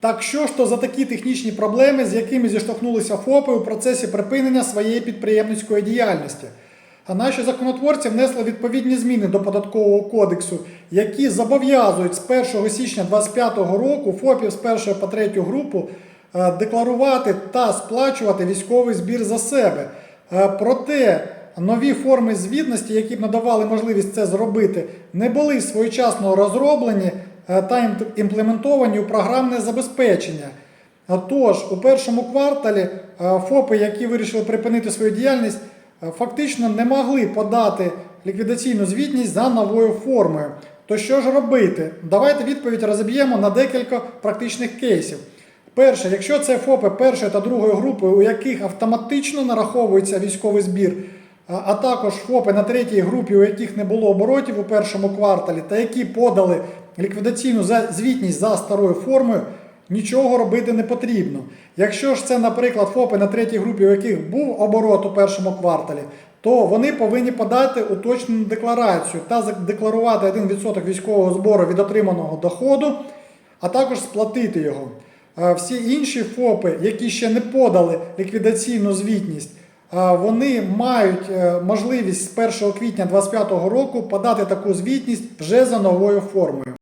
Так що ж то за такі технічні проблеми, з якими зіштовхнулися ФОПи у процесі припинення своєї підприємницької діяльності? А наші законотворці внесли відповідні зміни до податкового кодексу, які зобов'язують з 1 січня 2025 року ФОПів з 1 по 3 групу е, декларувати та сплачувати військовий збір за себе. Е, Проте нові форми звітності, які б надавали можливість це зробити, не були своєчасно розроблені та імплементовані у програмне забезпечення. Тож, у першому кварталі е, ФОПи, які вирішили припинити свою діяльність, е, фактично не могли подати ліквідаційну звітність за новою формою. То що ж робити? Давайте відповідь розіб'ємо на декілька практичних кейсів. Перше, якщо це ФОПи першої та другої групи, у яких автоматично нараховується військовий збір, а також ФОПи на третій групі, у яких не було оборотів у першому кварталі, та які подали ліквідаційну звітність за старою формою, нічого робити не потрібно. Якщо ж це, наприклад, ФОПи на третій групі, у яких був оборот у першому кварталі, то вони повинні подати уточнену декларацію та задекларувати 1% військового збору від отриманого доходу, а також сплатити його. Е, Всі інші ФОПи, які ще не подали ліквідаційну звітність, вони мають е, можливість з 1 квітня 2025 року подати таку звітність вже за новою формою.